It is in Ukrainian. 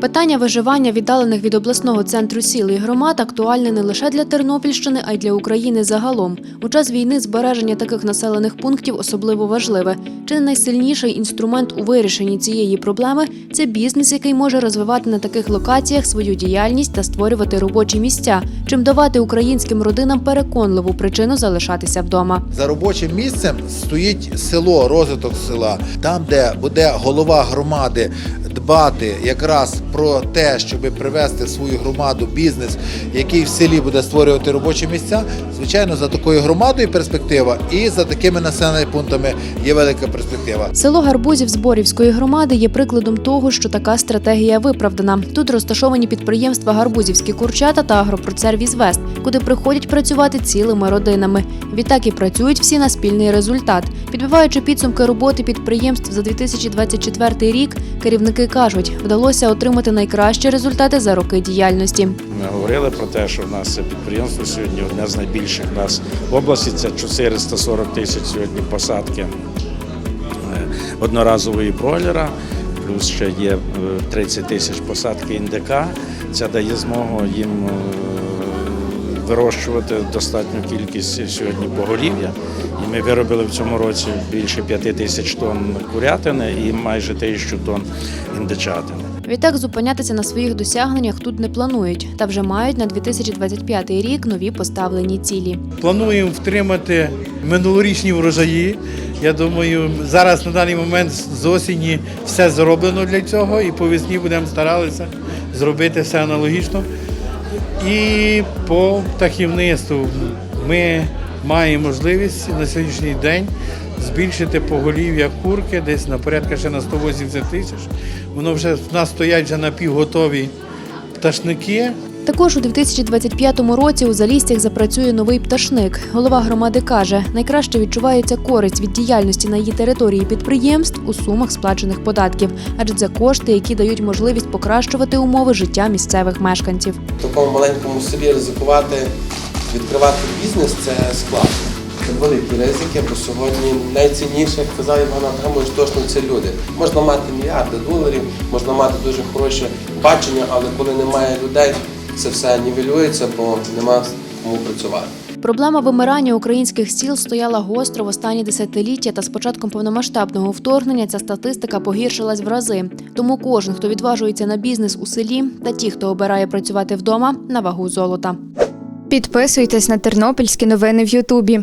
Питання виживання віддалених від обласного центру сіл і громад актуальне не лише для Тернопільщини, а й для України загалом. У час війни збереження таких населених пунктів особливо важливе. Чи не найсильніший інструмент у вирішенні цієї проблеми це бізнес, який може розвивати на таких локаціях свою діяльність та створювати робочі місця, чим давати українським родинам переконливу причину залишатися вдома. За робочим місцем стоїть село, розвиток села, там, де буде голова громади дбати якраз про те, щоб привести в свою громаду бізнес, який в селі буде створювати робочі місця. Звичайно, за такою громадою перспектива і за такими населеними пунктами є велика перспектива. Село Гарбузів Зборівської громади є прикладом того, що така стратегія виправдана. Тут розташовані підприємства Гарбузівські курчата та Агропродсервізвест, куди приходять працювати цілими родинами. Відтак і працюють всі на спільний результат. Підбиваючи підсумки роботи підприємств за 2024 рік, керівники кажуть, вдалося отримати найкращі результати за роки діяльності. Ми говорили про те, що в нас підприємство сьогодні одне з найбільших нас в області. Це 440 тисяч сьогодні посадки е, одноразової бройлера. Плюс ще є е, 30 тисяч посадки індика. Це дає змогу їм е, вирощувати достатню кількість сьогодні поголів'я. І ми виробили в цьому році більше 5 тисяч тонн курятини і майже тисячу тонн індичатини. Відтак зупинятися на своїх досягненнях тут не планують, та вже мають на 2025 рік нові поставлені цілі. Плануємо втримати минулорічні врожаї. Я думаю, зараз на даний момент з осені все зроблено для цього, і по весні будемо старатися зробити все аналогічно. І по птахівництву ми маємо можливість на сьогоднішній день збільшити поголів'я курки десь на порядка ще на 180 тисяч. Воно вже в нас стоять вже напівготові пташники. Також у 2025 році у Залістях запрацює новий пташник. Голова громади каже, найкраще відчувається користь від діяльності на її території підприємств у сумах сплачених податків, адже це кошти, які дають можливість покращувати умови життя місцевих мешканців. В такому маленькому селі ризикувати, відкривати бізнес це складно. Це великі ризики, бо сьогодні найцінніше, як казав Іван Абрамович, точно це люди. Можна мати мільярди доларів, можна мати дуже хороше бачення, але коли немає людей, це все нівелюється, бо нема кому працювати. Проблема вимирання українських сіл стояла гостро в останні десятиліття, та з початком повномасштабного вторгнення ця статистика погіршилась в рази. Тому кожен, хто відважується на бізнес у селі, та ті, хто обирає працювати вдома, на вагу золота. Підписуйтесь на тернопільські новини в Ютубі.